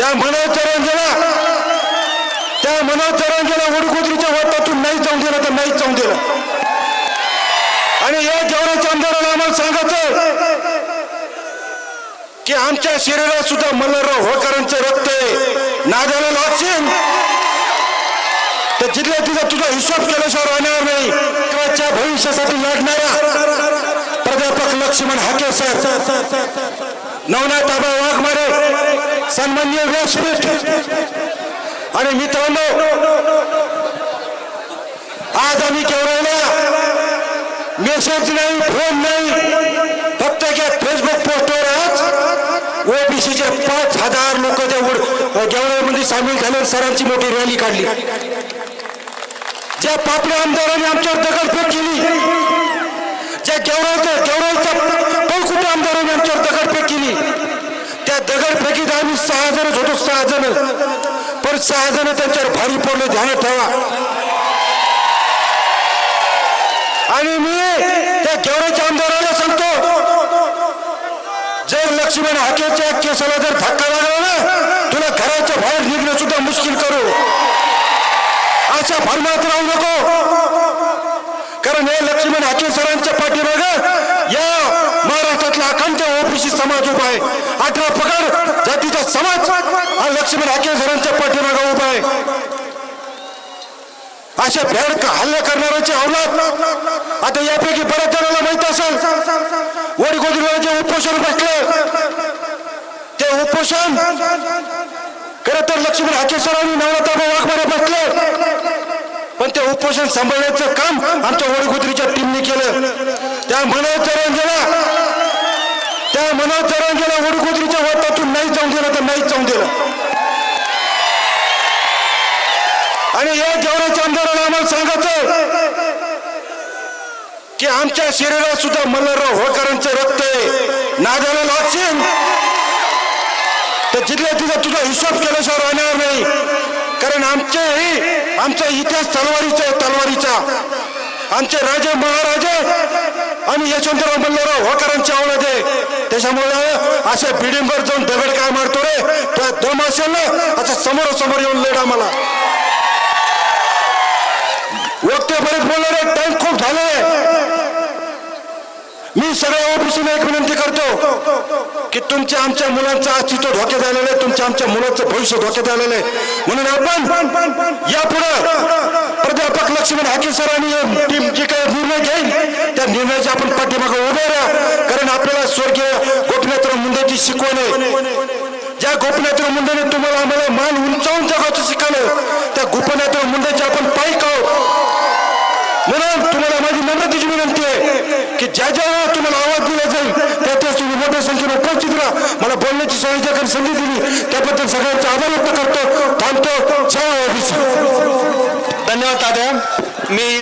त्या मनोज त्या मनोज वडकोत्रीच्या वाटातून नाही जाऊन दिलं तर नाही जाऊन दिलं आणि या जेवणाच्या आमदाराला आम्हाला सांगायचं की आमच्या शरीरात सुद्धा मल्हारराव होळकरांचं रक्त आहे. नागाला लागशील? तर जिल्ह्यात तिचा तुझा हिशोब केल्याशिवाय राहणार नाही. त्याच्या भविष्यासाठी लढणारा प्राध्यापक लक्ष्मण हाके सर नवनाथ आबा वाघमारे सन्मान्य व्यासपीठ. आणि मित्रांनो आज आम्ही केवढ्याला मेसेज नाही फोन नाही फक्त एका फेसबुक पोस्टवर आज ओबीसीचे पाच हजार लोक त्या गेवळ्यामध्ये सामील झाले सरांची मोठी रॅली काढली. ज्या पापड्या आमदारांनी आमच्यावर दगडफेक केली ज्या गेवराच्या गेवराच्या पळकुटे आमदारांनी आमच्यावर दगडफेक केली त्या दगडफेकीत आम्ही सहा जणच होतो सहा जण पण सहा जण त्यांच्यावर भारी पडले ध्यान ठेवा. आणि मी त्या गेवराच्या आमदाराला सांगतो जर लक्ष्मण हाकेच्या केसाला जर धक्का लागला ना तुला घराच्या बाहेर निघणं सुद्धा मुश्किल करू. अशा भरमात राहू नको. कारण हे लक्ष्मण हाके सरांच्या पाठीमाग या महाराष्ट्रातला अखंड ओबीसी समाज उभा आहे. अठरा पगार जातीचा समाज हा लक्ष्मण हाके सरांच्या पाठीमागा उभा आहे. अशा भ्याड हल्ला करणाऱ्याची अवलाद आता यापैकी बऱ्याच जणांना माहीत असेल वडगोदरीला जे उपोषण बसलं ते उपोषण खरं तर लक्ष्मण हाके सरांनी नवनाथाबा वाघमारे बसले पण ते उपोषण सांभाळण्याचं काम आमच्या वडगोदरीच्या टीमने केलं. त्यामुळे मनोज चरंजीला त्या मनोज चरंजीला वडगोदरीच्या वाटातून नाही जाऊन दिलं तर नाही जाऊन दिलं आणि या जेवणाच्या आमदाराला आम्हाला सांगायचं की आमच्या शरीरात सुद्धा मल्हारराव होळकरांचं रक्त आहे. नादाला लागशील? तर जिथल्या तिथं तुझा हिशोब केल्याशिवाय राहणार नाही. कारण आमचे आमचा इतिहास तलवारीचा आहे तलवारीचा. आमचे राजे महाराजे आणि यशवंतराव मल्हारराव होळकरांची आवड आहे. त्याच्यामुळे अशा बिल्डिंगवर जाऊन दगड काय मारतो रे? त्या दम असेल ना असं समोरासमोर येऊन लेड आम्हाला मी सगळ्या ओबीसीने एक विनंती करतो की तुमच्या आमच्या मुलांचं अस्तित्व धोक्यात आलेलं आहे तुमच्या आमच्या मुलाचं भविष्य धोक्यात आलेलं आहे. म्हणून आपण यापुढे प्राध्यापक लक्ष्मण हाके सरांनी टीम जे काही निर्णय घेईल त्या निर्णयाच्या आपण पाठीमागे उभे राहा. कारण आपल्याला स्वर्गीय गोपनेत्र मुंडेची शिकवण आहे. ज्या गोपनेत्र मुंडेने तुम्हाला आम्हाला मान उंचावून जगाचं शिकवलं त्या गोपीनाथराव मुंडेचे आपण पाईक आहोत म्हणून तुम्हाला माझी नम्रतेची विनंती आहे की ज्या ज्या वेळा तुम्हाला आवाज दिला जाईल त्या त्याच तुम्ही मोठ्या संख्येने उपस्थित राहा. मला बोलण्याची संयोजकांनी संधी दिली. त्याबद्दल सगळ्यांचा आभार व्यक्त करतो. थांबतो. जय धन्यवाद दादा. मी